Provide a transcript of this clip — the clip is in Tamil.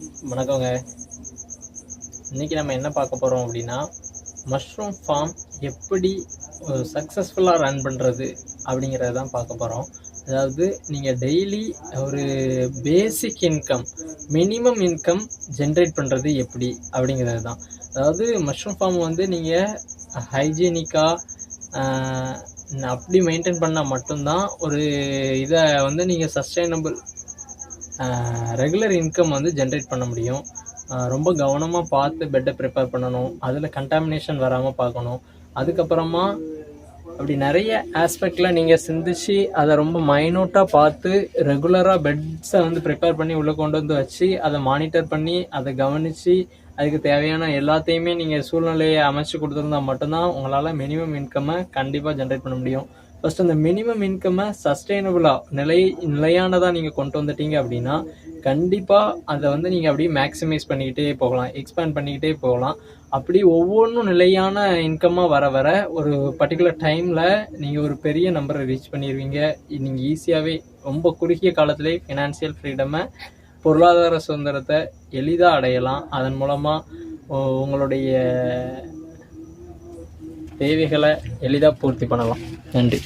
வணக்கங்க. இன்னைக்கு நம்ம என்ன பார்க்க போகிறோம் அப்படின்னா மஷ்ரூம் ஃபார்ம் எப்படி சக்ஸஸ்ஃபுல்லாக ரன் பண்ணுறது அப்படிங்கிறத தான் பார்க்க போகிறோம் அதாவது நீங்கள் டெய்லி ஒரு basic income minimum income generate பண்ணுறது எப்படி அப்படிங்கிறது தான். அதாவது மஷ்ரூம் ஃபார்ம் வந்து நீங்கள் ஹைஜீனிக்காக அப்படி மெயின்டைன் பண்ணால் மட்டும்தான் ஒரு இதை வந்து நீங்கள் சஸ்டைனபிள் ரெகுலர் இன்கம் வந்து ஜென்ரேட் பண்ண முடியும். ரொம்ப கவனமாக பார்த்து பெட்டை ப்ரிப்பேர் பண்ணணும். அதில் கண்டாமினேஷன் வராமல் பார்க்கணும். அதுக்கப்புறமா அப்படி நிறைய ஆஸ்பெக்டில் நீங்கள் சிந்திச்சு அதை ரொம்ப மைனூட்டாக பார்த்து ரெகுலராக பெட்ஸை வந்து ப்ரிப்பேர் பண்ணி உள்ளே கொண்டு வந்து வச்சு அதை மானிட்டர் பண்ணி அதை கவனித்து அதுக்கு தேவையான எல்லாத்தையுமே நீங்கள் சூழ்நிலையை அமைச்சு கொடுத்துருந்தா மட்டும்தான் உங்களால் மினிமம் இன்கம்மை கண்டிப்பாக ஜென்ரேட் பண்ண முடியும். ஃபஸ்ட் அந்த மினிமம் இன்கம்மை சஸ்டைனபிளாக நிலை நிலையானதாக நீங்கள் கொண்டு வந்துட்டீங்க அப்படின்னா கண்டிப்பாக அதை வந்து நீங்கள் அப்படியே மேக்ஸிமைஸ் பண்ணிக்கிட்டே போகலாம் எக்ஸ்பேண்ட் பண்ணிக்கிட்டே போகலாம். அப்படி ஒவ்வொன்றும் நிலையான இன்கம்மாக வர வர ஒரு பர்டிகுலர் டைமில் நீங்கள் ஒரு பெரிய நம்பரை ரீச் பண்ணிடுவீங்க நீங்கள் ஈஸியாகவே ரொம்ப குறுகிய காலத்திலே ஃபினான்சியல் ஃப்ரீடமை பொருளாதார சுதந்திரத்தை எளிதாக அடையலாம். அதன் மூலமாக உங்களுடைய தேவைகளை எளிதாக பூர்த்தி பண்ணலாம். நன்றி.